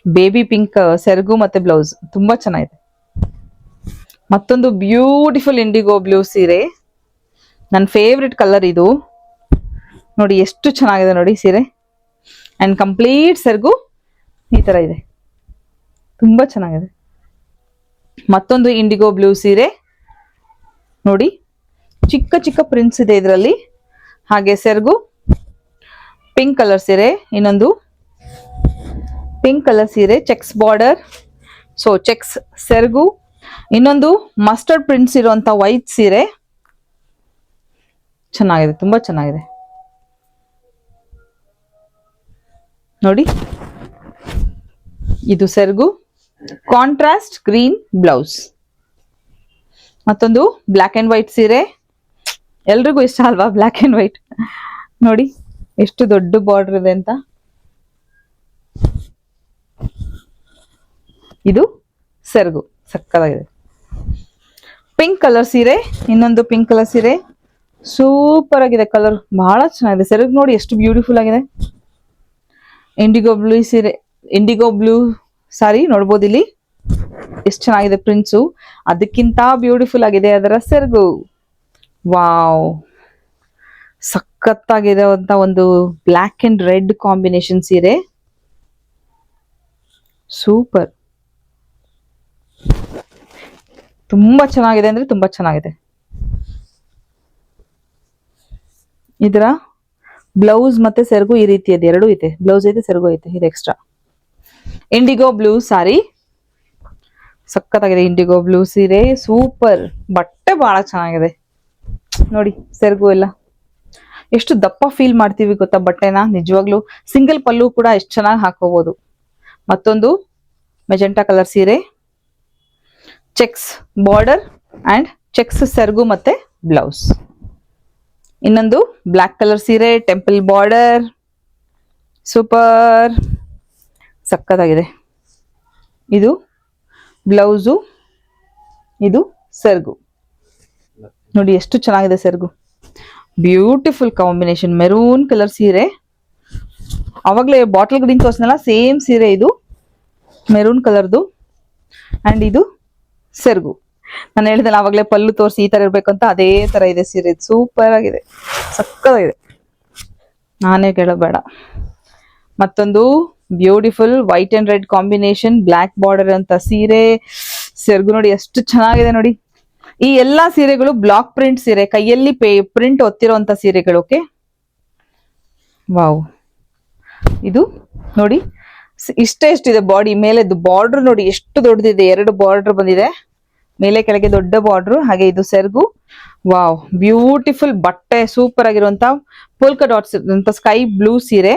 ಬೇಬಿ ಪಿಂಕ್ ಸೆರಗು ಮತ್ತೆ ಬ್ಲೌಸ್ ತುಂಬಾ ಚೆನ್ನಾಗಿದೆ. ಮತ್ತೊಂದು ಬ್ಯೂಟಿಫುಲ್ ಇಂಡಿಗೋ ಬ್ಲೂ ಸೀರೆ. ನನ್ನ ಫೇವ್ರೆಟ್ ಕಲರ್ ಇದು. ನೋಡಿ ಎಷ್ಟು ಚೆನ್ನಾಗಿದೆ ನೋಡಿ ಸೀರೆ. ಆ್ಯಂಡ್ ಕಂಪ್ಲೀಟ್ ಸೆರ್ಗು ಈ ತರ ಇದೆ. ತುಂಬಾ ಚೆನ್ನಾಗಿದೆ. ಮತ್ತೊಂದು ಇಂಡಿಗೋ ಬ್ಲೂ ಸೀರೆ. ನೋಡಿ ಚಿಕ್ಕ ಚಿಕ್ಕ ಪ್ರಿಂಟ್ಸ್ ಇದೆ ಇದರಲ್ಲಿ. ಹಾಗೆ ಸೆರ್ಗು ಪಿಂಕ್ ಕಲರ್ ಸೀರೆ, ಇನ್ನೊಂದು ಪಿಂಕ್ ಕಲರ್ ಸೀರೆ ಚೆಕ್ಸ್ ಬಾರ್ಡರ್ ಸೊ ಚೆಕ್ಸ್ ಸೆರ್ಗು. ಇನ್ನೊಂದು ಮಸ್ಟರ್ಡ್ ಪ್ರಿಂಟ್ಸ್ ಇರುವಂತ ವೈಟ್ ಸೀರೆ. ಚೆನ್ನಾಗಿದೆ, ತುಂಬಾ ಚೆನ್ನಾಗಿದೆ. ನೋಡಿ. ಇದು ಸೆರಗು. ಕಾಂಟ್ರಾಸ್ಟ್ ಗ್ರೀನ್ ಬ್ಲೌಸ್ ಮತ್ತೊಂದು ಬ್ಲ್ಯಾಕ್ ಅಂಡ್ ವೈಟ್ ಸೀರೆ. ಎಲ್ರಿಗೂ ಇಷ್ಟ ಅಲ್ವಾ ಬ್ಲ್ಯಾಕ್ ಅಂಡ್ ವೈಟ್ ನೋಡಿ, ಎಷ್ಟು ದೊಡ್ಡ ಬಾರ್ಡರ್ ಇದೆ ಅಂತ. ಇದು ಸೆರಗು ಸಕ್ಕದಾಗಿದೆ ಪಿಂಕ್ ಕಲರ್ ಸೀರೆ, ಇನ್ನೊಂದು ಪಿಂಕ್ ಕಲರ್ ಸೀರೆ. ಸೂಪರ್ ಆಗಿದೆ ಕಲರ್ ಬಹಳ ಚೆನ್ನಾಗಿದೆ. ಸೆರಗು ನೋಡಿ ಎಷ್ಟು ಬ್ಯೂಟಿಫುಲ್ ಆಗಿದೆ. ಇಂಡಿಗೋ ಬ್ಲೂ ಸೀರೆ ಇಂಡಿಗೋ ಬ್ಲೂ ಸಾರಿ ನೋಡ್ಬೋದು ಇಲ್ಲಿ. ಎಷ್ಟು ಚೆನ್ನಾಗಿದೆ ಪ್ರಿಂಟ್ಸು ಅದಕ್ಕಿಂತ ಬ್ಯೂಟಿಫುಲ್ ಆಗಿದೆ ಅದರ ಸೆರಗು. ವಾವ್ ಸಖತ್ತಾಗಿದೆ ಅಂತ ಒಂದು ಬ್ಲ್ಯಾಕ್ ಅಂಡ್ ರೆಡ್ ಕಾಂಬಿನೇಷನ್ ಸೀರೆ. ಸೂಪರ್ ತುಂಬಾ ಚೆನ್ನಾಗಿದೆ ಅಂದ್ರೆ ತುಂಬಾ ಚೆನ್ನಾಗಿದೆ. ಇದರ ಬ್ಲೌಸ್ ಮತ್ತೆ ಸೆರಗು ಈ ರೀತಿ ಇದೆ, ಎರಡೂ ಇದೆ. ಬ್ಲೌಸ್ ಐತೆ ಸೆರಗು ಐತೆ ಇದು ಎಕ್ಸ್ಟ್ರಾ ಇಂಡಿಗೋ ಬ್ಲೂ ಸಾರಿ ಸಖತ್ತಾಗಿದೆ ಇಂಡಿಗೋ ಬ್ಲೂ ಸೀರೆ. ಸೂಪರ್ ಬಟ್ಟೆ ಬಹಳ ಚೆನ್ನಾಗಿದೆ. ನೋಡಿ, ಸೆರಗು ಎಲ್ಲ. ಎಷ್ಟು ದಪ್ಪ ಫೀಲ್ ಮಾಡ್ತೀವಿ ಗೊತ್ತಾ ಬಟ್ಟೆನ? ನಿಜವಾಗ್ಲೂ ಸಿಂಗಲ್ ಪಲ್ಲು ಕೂಡ ಎಷ್ಟು ಚೆನ್ನಾಗಿ ಹಾಕೋಬಹುದು ಮತ್ತೊಂದು ಮೆಜೆಂಟಾ ಕಲರ್ ಸೀರೆ. ಚೆಕ್ಸ್ ಬಾರ್ಡರ್ ಅಂಡ್ ಚೆಕ್ಸ್ ಸೆರಗು ಮತ್ತೆ ಬ್ಲೌಸ್ ಇನ್ನೊಂದು ಬ್ಲ್ಯಾಕ್ ಕಲರ್ ಸೀರೆ ಟೆಂಪಲ್ ಬಾರ್ಡರ್ ಸೂಪರ್ ಸಕ್ಕತ್ತಾಗಿದೆ. ಇದು ಬ್ಲೌಸು, ಇದು ಸರ್ಗು. ನೋಡಿ ಎಷ್ಟು ಚೆನ್ನಾಗಿದೆ ಸರ್ಗು. ಬ್ಯೂಟಿಫುಲ್ ಕಾಂಬಿನೇಷನ್ ಮೆರೂನ್ ಕಲರ್ ಸೀರೆ. ಅವಾಗಲೇ ಬಾಟಲ್ ಗ್ರೀನ್ ತೋರಿಸ್ನಲ್ಲ ಸೇಮ್ ಸೀರೆ ಇದು. ಮೆರೂನ್ ಕಲರ್ದು ಆ್ಯಂಡ್ ಇದು ಸೆರಗು. ನಾನು ಹೇಳಿದಲ್ಲ ಅವಾಗಲೇ ಪಲ್ಲು ತೋರಿಸಿ ಈ ತರ ಇರ್ಬೇಕು ಅಂತ ಅದೇ ತರ ಇದೆ ಸೀರೆ. ಸೂಪರ್ ಆಗಿದೆ. ಸಕ್ಕದಾಗಿದೆ ನಾನೇ ಕೇಳೋದು ಬೇಡ. ಮತ್ತೊಂದು beautiful white and red combination black border ಅಂತ ಸೀರೆ. ಸೆರ್ಗು ನೋಡಿ, ಎಷ್ಟು ಚೆನ್ನಾಗಿದೆ ನೋಡಿ. ಈ ಎಲ್ಲಾ ಸೀರೆಗಳು ಬ್ಲಾಕ್ ಪ್ರಿಂಟ್ ಸೀರೆ, ಕೈಯಲ್ಲಿ ಪ್ರಿಂಟ್ ಒತ್ತಿರುವಂತ ಸೀರೆಗಳು ಓಕೆ ವಾವ್ ಇದು ನೋಡಿ, ಇಷ್ಟ ಇಷ್ಟೇ ಎಷ್ಟಿದೆ ಬಾಡಿ ಮೇಲೆದ್ದು ಬಾರ್ಡರ್ ನೋಡಿ, ಎಷ್ಟು ದೊಡ್ಡದಿದೆ, ಎರಡು ಬಾರ್ಡರ್ ಬಂದಿದೆ. ಮೇಲೆ ಕೆಳಗೆ ದೊಡ್ಡ ಬಾರ್ಡ್ರು ಹಾಗೆ ಇದು ಸೆರಗು. ವಾವ್ ಬ್ಯೂಟಿಫುಲ್ ಬಟ್ಟೆ ಸೂಪರ್ ಆಗಿರುವಂತ ಪೋಲ್ಕ ಡಾಟ್ಸ್ ಅಂತ ಸ್ಕೈ ಬ್ಲೂ ಸೀರೆ.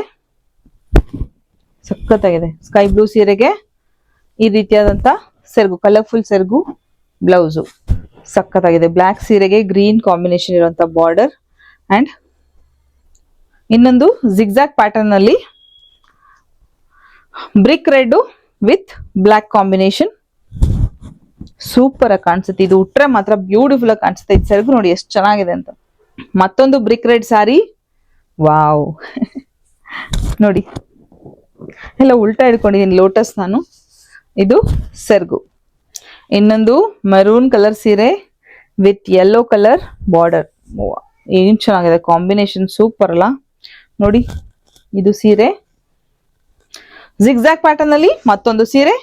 ಸಖತ್ತಾಗಿದೆ. ಸ್ಕೈ ಬ್ಲೂ ಸೀರೆಗೆ ಈ ರೀತಿಯಾದಂತ ಸೆರಗು ಕಲರ್ಫುಲ್ ಸೆರಗು ಬ್ಲೌಸು ಸಖತ್ತಾಗಿದೆ. ಬ್ಲ್ಯಾಕ್ ಸೀರೆಗೆ ಗ್ರೀನ್ ಕಾಂಬಿನೇಷನ್ ಇರುವಂತ ಬಾರ್ಡರ್ ಅಂಡ್ ಇನ್ನೊಂದು ಜಿಗ್ಜಾಗ್ ಪ್ಯಾಟರ್ನ್ ಅಲ್ಲಿ brick red with black combination super ಆಗಿ ಕಾಣಿಸುತ್ತೆ. ಇದು ಉಟ್ರೆ ಮಾತ್ರ ಬ್ಯೂಟಿಫುಲ್ ಆಗಿ ಕಾಣಿಸುತ್ತೆ. ಇದು ಸೆರಗು ನೋಡಿ ಎಷ್ಟು ಚೆನ್ನಾಗಿದೆ ಅಂತ. ಮತ್ತೊಂದು ಬ್ರಿಕ್ ರೆಡ್ ಸಾರಿ ವಾವ್ ನೋಡಿ. ಎಲ್ಲ ಉಲ್ಟಾ ಹಿಡ್ಕೊಂಡಿದ್ದೀನಿ ಲೋಟಸ್ ನಾನು. ಇದು ಸೆರಗು ಇನ್ನೊಂದು ಮರೂನ್ ಕಲರ್ ಸೀರೆ ವಿತ್ ಯೆಲ್ಲೋ ಕಲರ್ ಬಾರ್ಡರ್ ಏನು ಚೆನ್ನಾಗಿದೆ ಕಾಂಬಿನೇಷನ್ ಸೂಪರ್ ಅಲ್ಲ. ನೋಡಿ, ಇದು ಸೀರೆ. ಜಿಗ್ಜಾಗ್ ಪ್ಯಾಟರ್ನ್ ಅಲ್ಲಿ ಮತ್ತೊಂದು ಸೀರೆ.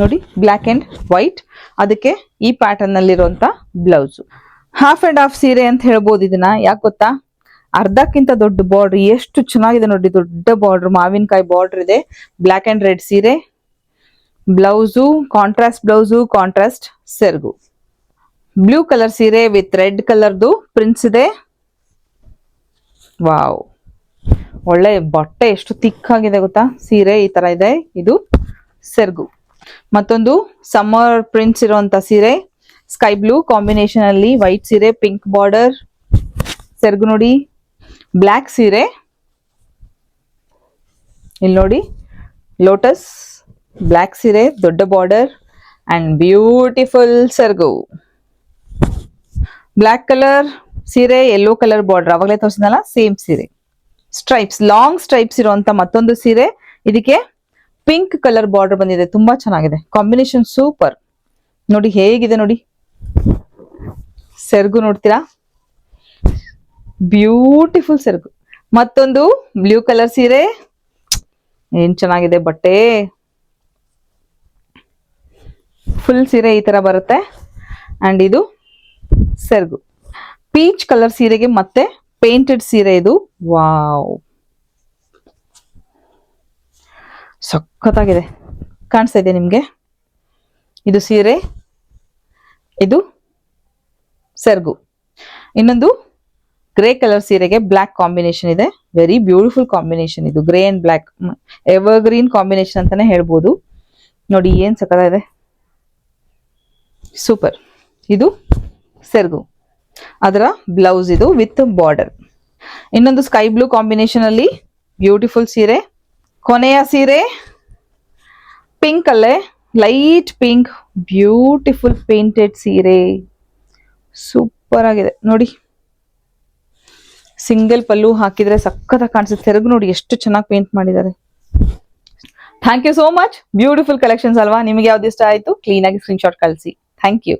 ನೋಡಿ ಬ್ಲ್ಯಾಕ್ ಅಂಡ್ ವೈಟ್ ಅದಕ್ಕೆ ಈ ಪ್ಯಾಟರ್ನ್ ನಲ್ಲಿರುವಂತ ಬ್ಲೌಸ್ ಹಾಫ್ ಅಂಡ್ ಹಾಫ್ ಸೀರೆ ಅಂತ ಹೇಳ್ಬೋದು ಇದನ್ನ. ಯಾಕೆ ಗೊತ್ತಾ? ಅರ್ಧಕ್ಕಿಂತ ದೊಡ್ಡ ಬಾರ್ಡರ್ ಎಷ್ಟು ಚೆನ್ನಾಗಿದೆ ನೋಡಿ, ದೊಡ್ಡ ಬಾರ್ಡರ್ ಮಾವಿನಕಾಯಿ ಬಾರ್ಡರ್ ಇದೆ. ಬ್ಲ್ಯಾಕ್ ಅಂಡ್ ರೆಡ್ ಸೀರೆ. ಬ್ಲೌಸು ಕಾಂಟ್ರಾಸ್ಟ್ ಬ್ಲೌಸು ಕಾಂಟ್ರಾಸ್ಟ್ ಸೆರ್ಗು ಬ್ಲೂ ಕಲರ್ ಸೀರೆ ವಿತ್ ರೆಡ್ ಕಲರ್ದು ಪ್ರಿಂಟ್ಸ್ ಇದೆ. ವಾವ್ ಒಳ್ಳೆ ಬಟ್ಟೆ, ಎಷ್ಟು ತಿಕ್ಕಾಗಿದೆ ಗೊತ್ತಾ? ಸೀರೆ ಈ ತರ ಇದೆ. ಇದು ಸೆರ್ಗು ಮತ್ತೊಂದು ಸಮ್ಮರ್ ಪ್ರಿಂಟ್ಸ್ ಇರುವಂತ ಸೀರೆ ಸ್ಕೈ ಬ್ಲೂ ಕಾಂಬಿನೇಷನ್ ಅಲ್ಲಿ ವೈಟ್ ಸೀರೆ ಪಿಂಕ್ ಬಾರ್ಡರ್ ಸೆರ್ಗು ನೋಡಿ ಬ್ಲ್ಯಾಕ್ ಸೀರೆ. ಇಲ್ಲಿ ನೋಡಿ ಲೋಟಸ್ ಬ್ಲ್ಯಾಕ್ ಸೀರೆ, ದೊಡ್ಡ ಬಾರ್ಡರ್ ಅಂಡ್ ಬ್ಯೂಟಿಫುಲ್ ಸೆರ್ಗು. ಬ್ಲ್ಯಾಕ್ ಕಲರ್ ಸೀರೆ ಯೆಲ್ಲೋ ಕಲರ್ ಬಾರ್ಡರ್ ಅವಾಗಲೇ ತೋರಿಸಿದ್ನಲ್ಲ ಸೇಮ್ ಸೀರೆ. ಸ್ಟ್ರೈಪ್ಸ್ ಲಾಂಗ್ ಸ್ಟ್ರೈಪ್ಸ್ ಇರುವಂತ ಮತ್ತೊಂದು ಸೀರೆ, ಇದಕ್ಕೆ ಪಿಂಕ್ ಕಲರ್ ಬಾರ್ಡರ್ ಬಂದಿದೆ, ತುಂಬಾ ಚೆನ್ನಾಗಿದೆ. Combination super. ನೋಡಿ ಹೇಗಿದೆ ನೋಡಿ. ಸೆರಗು ನೋಡ್ತೀರಾ? ಬ್ಯೂಟಿಫುಲ್ ಸೆರಗು. ಮತ್ತೊಂದು ಬ್ಲೂ ಕಲರ್ ಸೀರೆ. ಏನ್ ಚೆನ್ನಾಗಿದೆ ಬಟ್ಟೆ. ಫುಲ್ ಸೀರೆ ಈ ತರ ಬರುತ್ತೆ. ಅಂಡ್ ಇದು ಸೆರಗು. ಪೀಚ್ ಕಲರ್ ಸೀರೆಗೆ ಮತ್ತೆ ಪೇಂಟೆಡ್ ಸೀರೆ ಇದು. ವಾವ್. ಸಖತ್ತಾಗಿದೆ ಕಾಣಿಸ್ತಾ ಇದೆ ನಿಮಗೆ? ಇದು ಸೀರೆ, ಇದು ಸೆರ್ಗು. ಇನ್ನೊಂದು ಗ್ರೇ ಕಲರ್ ಸೀರೆಗೆ ಬ್ಲ್ಯಾಕ್ ಕಾಂಬಿನೇಷನ್ ಇದೆ. ವೆರಿ ಬ್ಯೂಟಿಫುಲ್ ಕಾಂಬಿನೇಷನ್ ಇದು. Grey and black evergreen combination ಅಂತಾನೆ ಹೇಳ್ಬೋದು. ನೋಡಿ ಏನ್ ಇದೆ. ಸೂಪರ್ ಇದು ಸೆರ್ಗು. ಅದರ ಬ್ಲೌಸ್ ಇದು ವಿತ್ ಬಾರ್ಡರ್ ಇನ್ನೊಂದು ಸ್ಕೈ ಬ್ಲೂ ಕಾಂಬಿನೇಷನ್ ಅಲ್ಲಿ ಬ್ಯೂಟಿಫುಲ್ ಸೀರೆ. ಕೊನೆಯ ಸೀರೆ. ಪಿಂಕ್ ಅಲ್ಲೇ? ಲೈಟ್ ಪಿಂಕ್ ಬ್ಯೂಟಿಫುಲ್ ಪೇಂಟೆಡ್ ಸೀರೆ. ಸೂಪರ್ ಆಗಿದೆ. ನೋಡಿ. ಸಿಂಗಲ್ ಪಲ್ಲು ಹಾಕಿದ್ರೆ ಸಖತ್ತಾಗಿ ಕಾಣಿಸುತ್ತೆ. ತೆರಗು ನೋಡಿ ಎಷ್ಟು ಚೆನ್ನಾಗಿ ಪೇಂಟ್ ಮಾಡಿದ್ದಾರೆ. Thank you so much beautiful collections ಅಲ್ವಾ? ನಿಮಗೆ ಯಾವ್ದು ಇಷ್ಟ ಆಯ್ತು? ಕ್ಲೀನ್ ಆಗಿ ಸ್ಕ್ರೀನ್ಶಾಟ್ ಕಳಿಸಿ. Thank you